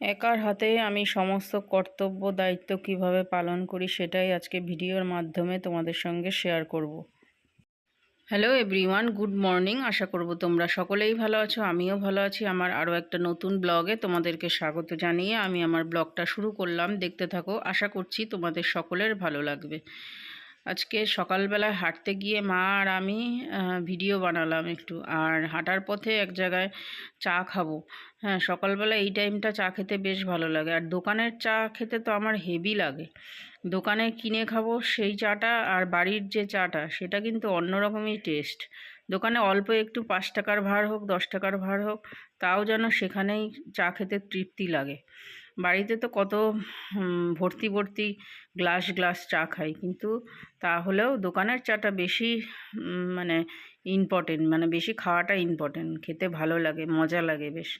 একার হাতে আমি সমস্ত কর্তব্য, দায়িত্ব কীভাবে পালন করি সেটাই আজকে ভিডিওর মাধ্যমে তোমাদের সঙ্গে শেয়ার করব। হ্যালো এভরিওয়ান গুড মর্নিং আশা করব তোমরা সকলেই ভালো আছো, আমিও ভালো আছি। আমার আরও একটা নতুন ব্লগে তোমাদেরকে স্বাগত জানিয়ে আমি আমার ব্লগটা শুরু করলাম। দেখতে থাকো, আশা করছি তোমাদের সকলের ভালো লাগবে। আজকে সকালবেলায় হাঁটতে গিয়ে মা আর আমি ভিডিও বানালাম একটু। আর হাঁটার পথে এক জায়গায় চা খাব। হ্যাঁ সকালবেলা এই টাইমটা চা খেতে বেশ ভালো লাগে। আর দোকানের চা খেতে তো আমার হেভি লাগে। দোকানে কিনে খাব সেই চাটা আর বাড়ির যে চাটা, সেটা কিন্তু অন্যরকমই টেস্ট দোকানে অল্প একটু পাঁচ টাকার ভাড় হোক, দশ টাকার ভাড় হোক, তাও যেন সেখানেই চা খেতে তৃপ্তি লাগে। বাড়িতে তো কত ভর্তি ভর্তি গ্লাস গ্লাস চা খাই। কিন্তু তাহলেও দোকানের চাটা বেশি মানে ইম্পর্টেন্ট মানে বেশি খাওয়াটা ইম্পর্টেন্ট খেতে ভালো লাগে, মজা লাগে বেশ।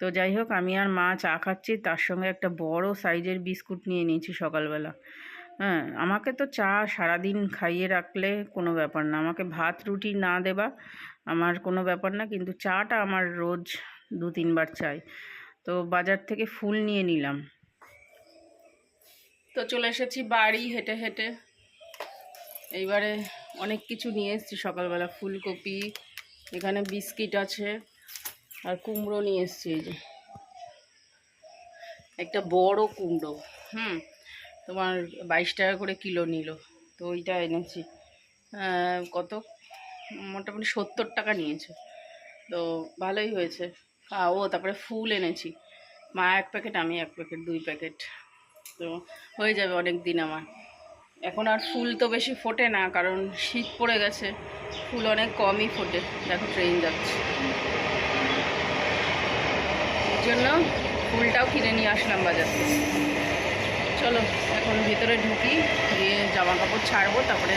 তো যাই হোক, আমি আর মা চা খাচ্ছি, তার সঙ্গে একটা বড় সাইজের বিস্কুট নিয়ে নিয়েছি সকালবেলা। হ্যাঁ আমাকে তো চা সারাদিন খাইয়ে রাখলে কোনো ব্যাপার না। আমাকে ভাত, রুটি না দেবা, আমার কোনো ব্যাপার না। কিন্তু চাটা আমার রোজ দু তিনবার চাই। তো বাজার থেকে ফুল নিয়ে নিলাম। তো চলে এসেছি বাড়ি হেঁটে হেঁটে। এইবারে অনেক কিছু নিয়ে এসেছি, সকালবেলা ফুলকপি, এখানে বিস্কিট আছে, আর কুমড়ো নিয়ে এসেছি এই যে। একটা বড় কুমড়ো, হুম, তোমার বাইশ টাকা করে কিলো নিল, তো ওইটা এনেছি। কত? মোটামুটি সত্তর টাকা নিয়েছে। তো ভালোই হয়েছে। ও তারপরে ফুল এনেছি। মা এক প্যাকেট, আমি এক প্যাকেট, দুই প্যাকেট। তো হয়ে যাবে অনেক দিন আমার। এখন আর ফুল তো বেশি ফোটে না, কারণ শীত পড়ে গেছে। ফুল অনেক কমই ফোটে। দেখো ট্রেন যাচ্ছে। এই জন্য ফুলটাও কিনে নিয়ে আসলাম বাজার থেকে। চলো, এখন ভিতরে ঢুকি, গিয়ে জামা কাপড় ছাড়বো, তারপরে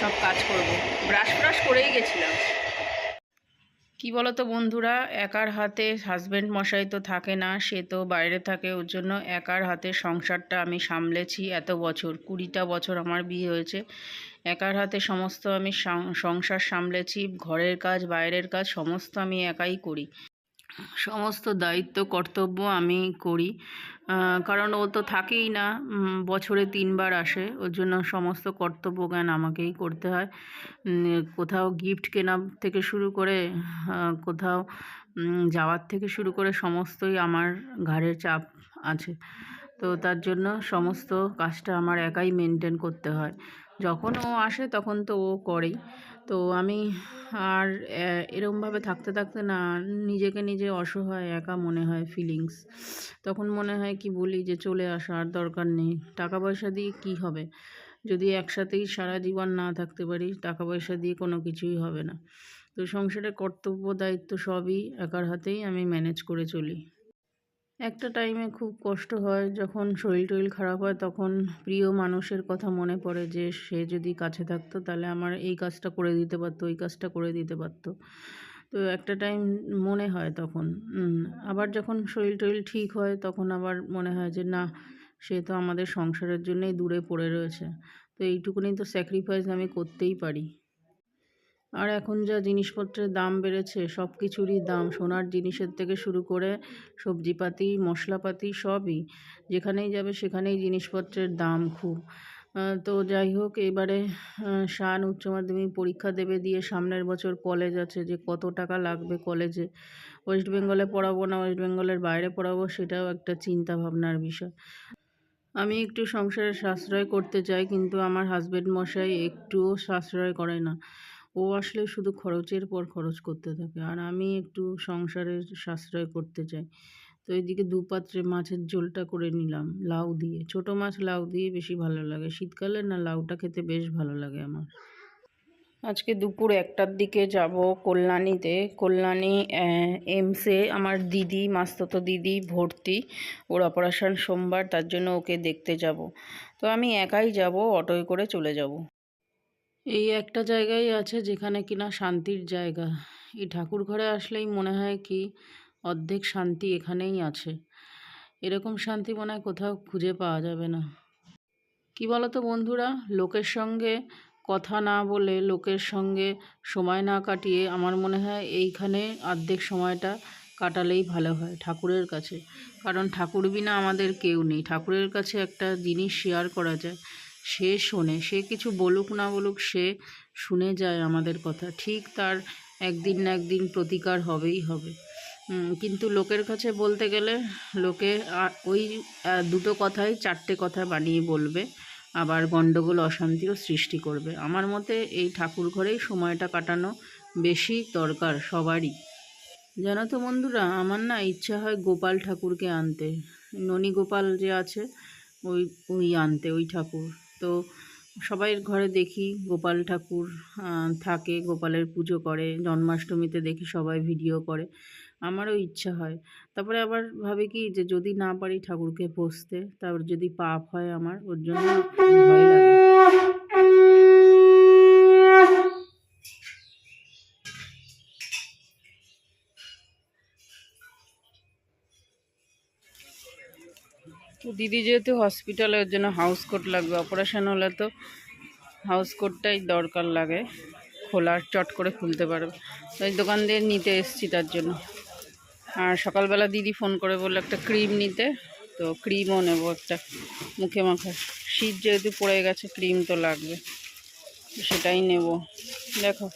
সব কাজ করব। ব্রাশ ব্রাশ করেই গেছিলাম। কি বলতো বন্ধুরা? একার হাতে হাজব্যান্ড মশাই তো থাকে না, সে তো বাইরে থাকে। ওর জন্য একার হাতে সংসারটা আমি সামলেছি এত বছর। কুড়িটা বছর আমার বিয়ে হয়েছে। একার হাতে সমস্ত আমি সংসার সামলেছি। ঘরের কাজ, বাইরের কাজ, সমস্ত আমি একাই করি। সমস্ত দায়িত্ব, কর্তব্য আমি করি। কারণ ও তো থাকেই না বছরে তিনবার আসে। ওর জন্য সমস্ত কর্তব্য জ্ঞান আমাকেই করতে হয়। কোথাও গিফট কেনা থেকে শুরু করে কোথাও যাওয়ার থেকে শুরু করে সমস্তই আমার ঘাড়ের চাপ আছে। তো তার জন্য সমস্ত কাজটা আমার একাই মেনটেন করতে হয়। যখন ও আসে তখন তো ও করেই। তো আমি আর এরমভাবে থাকতে থাকতে না, নিজেকে নিজে অসহায়, একা মনে হয় ফিলিংস তখন মনে হয় কি বলি যে চলে আসা আর দরকার নেই। টাকা পয়সা দিয়ে কি হবে? যদি একসাথেই সারা জীবন না থাকতে পারি, টাকা পয়সা দিয়ে কোনো কিছুই হবে না। তো সংসারের কর্তব্য, দায়িত্ব সবই একার হাতেই আমি ম্যানেজ করে চলি। একটা টাইমে খুব কষ্ট হয় যখন শরীর টরীর খারাপ হয় তখন প্রিয় মানুষের কথা মনে পড়ে যে সে যদি কাছে থাকতো তাহলে আমার এই কাজটা করে দিতে পারতো, ওই কাজটা করে দিতে পারতো। তো একটা টাইম মনে হয় তখন। আবার যখন শরীর টরীর ঠিক হয় তখন আবার মনে হয় যে না, সে তো আমাদের সংসারের জন্যই দূরে পড়ে রয়েছে। তো এইটুকুনি তো স্যাক্রিফাইস আমি করতেই পারি। আর এখন যা জিনিসপত্রের দাম বেড়েছে, সব কিছুরই দাম। সোনার জিনিসের থেকে শুরু করে সবজিপাতি, মশলাপাতি সবই যেখানেই যাবে সেখানেই জিনিসপত্রের দাম খুব। তো যাই হোক, এবারে শান উচ্চ মাধ্যমিক পরীক্ষা দেবে দিয়ে সামনের বছর কলেজ আছে যে কত টাকা লাগবে কলেজে ওয়েস্ট বেঙ্গলে পড়াবো না ওয়েস্ট বেঙ্গলের বাইরে পড়াবো সেটাও একটা চিন্তা ভাবনার বিষয়। আমি একটু সংসারে সাশ্রয় করতে চাই, কিন্তু আমার হাজবেন্ড মশাই একটুও সাশ্রয় করে না। ও আসলে শুধু খরচের পর খরচ করতে থাকে। আর আমি একটু সংসারের সাশ্রয় করতে চাই। তো এইদিকে দু পাত্রে মাছের ঝোলটা করে নিলাম, লাউ দিয়ে। ছোট মাছ লাউ দিয়ে বেশি ভালো লাগে। শীতকালে না, লাউটা খেতে বেশ ভালো লাগে আমার। আজকে দুপুর একটার দিকে যাব কল্যাণীতে। কল্যাণী এমসে আমার দিদি, মাস্ততো দিদি ভর্তি। ওর অপারেশন সোমবার, তার জন্য ওকে দেখতে যাব। তো আমি একাই যাব, অটোয় করে চলে যাব। এই একটা জায়গায় আছে যেখানে কিনা শান্তির জায়গা। এই ঠাকুর ঘরে আসলেই মনে হয় কি অর্ধেক শান্তি এখানেই আছে। এরকম শান্তি মনে হয় কোথাও খুঁজে পাওয়া যাবে না। কি বলো তো বন্ধুরা? লোকের সঙ্গে কথা না বলে, লোকের সঙ্গে সময় না কাটিয়ে আমার মনে হয় এইখানে অর্ধেক সময়টা কাটালেই ভালো হয় ঠাকুরের কাছে। কারণ ঠাকুর বিনা আমাদের কেউ নেই। ঠাকুরের কাছে একটা জিনিস শেয়ার করা যায়। সে শোনে, সে কিছু বলুক না বলুক, সে শুনে যায় আমাদের কথা। ঠিক তার একদিন না একদিন প্রতিকার হবেই হবে। কিন্তু লোকের কাছে বলতে গেলে লোকে ওই দুটো কথাই চারটে কথা বানিয়ে বলবে, আবার গণ্ডগোল, অশান্তিও সৃষ্টি করবে। আমার মতে এই ঠাকুর ঘরেই সময়টা কাটানো বেশি দরকার সবারই। জানো তো বন্ধুরা, আমার না ইচ্ছা হয় গোপাল ঠাকুরকে আনতে। ননী গোপাল যে আছে, ওই ওই আনতে, ওই ঠাকুর। তো সবাইয়ের ঘরে দেখি গোপাল ঠাকুর থাকে, গোপালের পুজো করে, জন্মাষ্টমীতে দেখি সবাই ভিডিও করে, আমারও ইচ্ছা হয়। তারপরে আবার ভাবে কি যে যদি না পারি ঠাকুরকে বসতে তারপর যদি পাপ হয় আমার, ওর জন্য ভয় লাগে। তো দিদি যেহেতু হসপিটালে ওর জন্য হাউস কোট লাগবে। অপারেশান হলে তো হাউস কোটটাই দরকার লাগে। খোলার চট করে খুলতে পারবে। তো এই দোকান দিয়ে নিতে এসছি তার জন্য। আর সকালবেলা দিদি ফোন করে বলল, একটা ক্রিম নিতে। তো ক্রিমও নেব একটা মুখে মাখার শীত যেহেতু পড়ে গেছে ক্রিম তো লাগবে। সেটাই নেব। দেখো।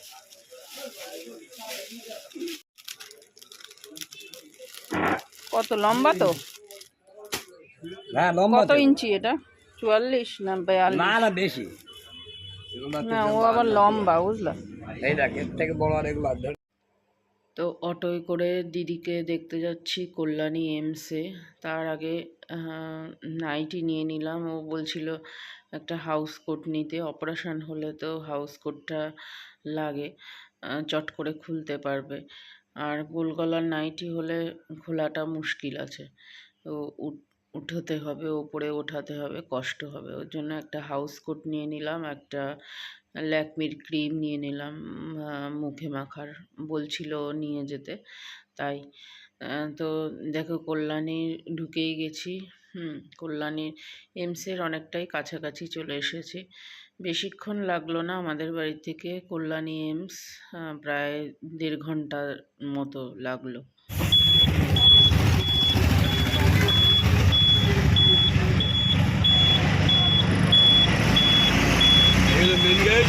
কত লম্বা তো? হ্যাঁ লম্বা কত তো। ইঞ্চি এটা? চুয়াল্লিশ না বিয়াল্লিশ? না না বেশি। না ও আবার লম্বা। বুঝলা? এই দেখ এর থেকে বড় আর এগুলো তো অটোয় করে দিদিকে দেখতে যাচ্ছি কল্যাণী এমসে তার আগে আহ, নাইটি নিয়ে নিলাম। ও বলছিল একটা হাউস কোট নিতে। অপারেশন হলে তো হাউস কোটটা লাগে। চট করে খুলতে পারবে। আর গোলগলার নাইটি হলে খোলাটা মুশকিল আছে। তো উঠোতে হবে, ওপরে ওঠাতে হবে, কষ্ট হবে। ওর জন্য একটা হাউস কোট নিয়ে নিলাম, একটা ল্যাকমির ক্রিম নিয়ে নিলাম মুখে মাখার বলছিল নিয়ে যেতে, তাই। তো দেখো কল্যাণী ঢুকেই গেছি, হুম কল্যাণীর এমসের অনেকটাই কাছাকাছি চলে এসেছি। বেশিক্ষণ লাগল না আমাদের বাড়ি থেকে, কল্যাণী এমস প্রায় দেড় ঘণ্টার মতো লাগল এগুলো মেন গেট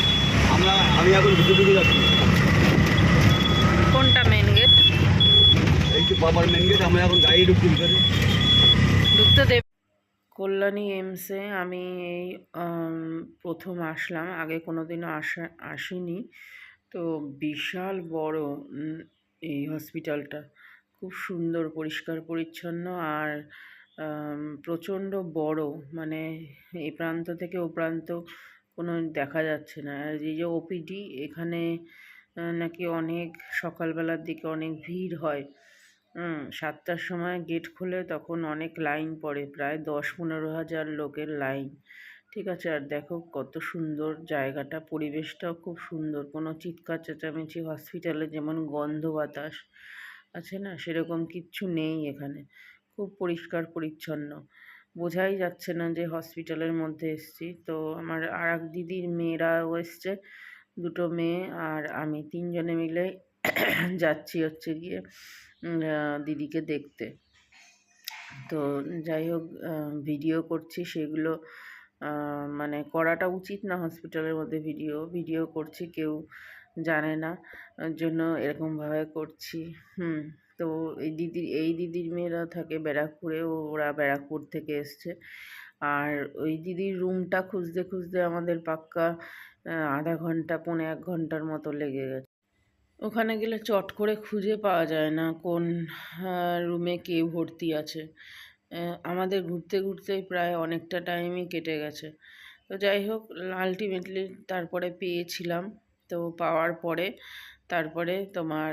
আমরা আমি এখন ঢুকে ঢুকে যাচ্ছি। কোনটা মেন গেট এই তো বাবার মেন গেট আমরা এখন গাড়ি ঢুকছি ভিতরে। ঢুকতে দেব কল্যাণী এমসে আমি এই প্রথম আসলাম। আগে কোনো দিনও আসা আসিনি। তো বিশাল বড় এই হসপিটালটা খুব সুন্দর পরিষ্কার পরিচ্ছন্ন আর প্রচণ্ড বড়। মানে এই প্রান্ত থেকে ও প্রান্ত কোনো দেখা যাচ্ছে না। আর এই যে ওপিডি এখানে নাকি অনেক সকালবেলার দিকে অনেক ভিড় হয়। সাতটার সময় গেট খোলে তখন অনেক লাইন পড়ে, প্রায় দশ পনেরো হাজার লোকের লাইন। ঠিক আছে, আর দেখো কত সুন্দর জায়গাটা, পরিবেশটাও খুব সুন্দর। কোনো চিৎকার চেঁচামেচি, হসপিটালে যেমন গন্ধ বাতাস আছে না, সেরকম কিচ্ছু নেই এখানে। খুব পরিষ্কার পরিচ্ছন্ন। বোঝাই যাচ্ছে না যে হসপিটালের মধ্যে এসেছি। তো আমার আর এক দিদির মেয়েরাও এসছে, দুটো মেয়ে আর আমি তিনজনে মিলে যাচ্ছি হচ্ছে গিয়ে দিদিকে দেখতে। তো যাই হোক ভিডিও করছি সেগুলো মানে করাটা উচিত না হসপিটালের মধ্যে ভিডিও। ভিডিও করছি, কেউ জানে না জন্য এরকমভাবে করছি। হুম। তো এই দিদির এই দিদির মেয়েরা থাকে ব্যারাকপুরে, ওরা ব্যারাকপুর থেকে এসছে। আর ওই দিদির রুমটা খুঁজতে খুঁজতে আমাদের পাক্কা আধা ঘণ্টা, পৌনে এক ঘণ্টার মতো লেগে গেছে। ওখানে গেলে চট করে খুঁজে পাওয়া যায় না কোন রুমে কে ভর্তি আছে। আমাদের ঘুরতে, ঘুরতেই প্রায় অনেকটা টাইমই কেটে গেছে। তো যাই হোক আলটিমেটলি তারপরে পেয়েছিলাম। তো পাওয়ার পরে, তারপরে তোমার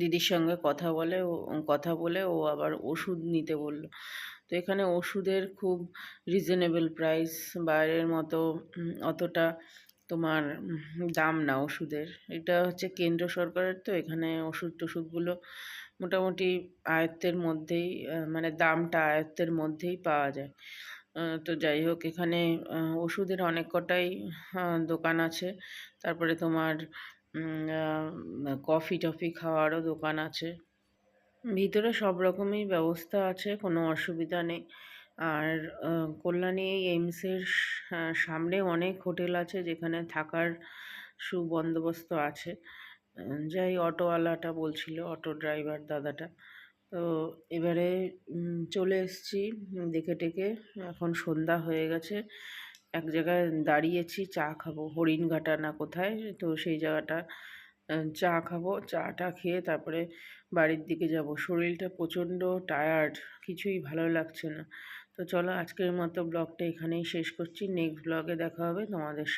দিদির সঙ্গে কথা বলে, ও, কথা বলে ও আবার ওষুধ নিতে বলল। তো এখানে ওষুধের খুব রিজনেবল প্রাইস বাইরের মতো অতটা তোমার দাম না ওষুধের। এটা হচ্ছে কেন্দ্র সরকারের তো, এখানে ওষুধ টষুধগুলো মোটামুটি আয়ত্তের মধ্যেই মানে দামটা আয়ত্তের মধ্যেই পাওয়া যায়। তো যাই হোক, এখানে ওষুধের অনেক কটাই দোকান আছে। তারপরে তোমার কফি টফি খাওয়ারও দোকান আছে। ভিতরে সব রকমই ব্যবস্থা আছে, কোনো অসুবিধা নেই। আর কল্যাণী এইমসের সা- সামনে অনেক হোটেল আছে যেখানে থাকার সুবন্দোবস্ত আছে। যাই অটোওয়ালাটা বলছিল, অটো ড্রাইভার দাদাটা। তো এবারে চলে এসেছি, দেখে টেকে, এখন সন্ধ্যা হয়ে গেছে। এক জায়গায় দাঁড়িয়েছি, চা খাব। হরিণঘাটা না কোথায়? তো সেই জায়গাটা চা খাব। চাটা খেয়ে তারপরে বাড়ির দিকে যাব। শরীরটা প্রচণ্ড টায়ার্ড কিছুই ভালো লাগছে না। তো চলো আজকের মতো ব্লগটা এখানেই শেষ করছি। নেক্সট ব্লগে দেখা হবে তোমাদের সাথে।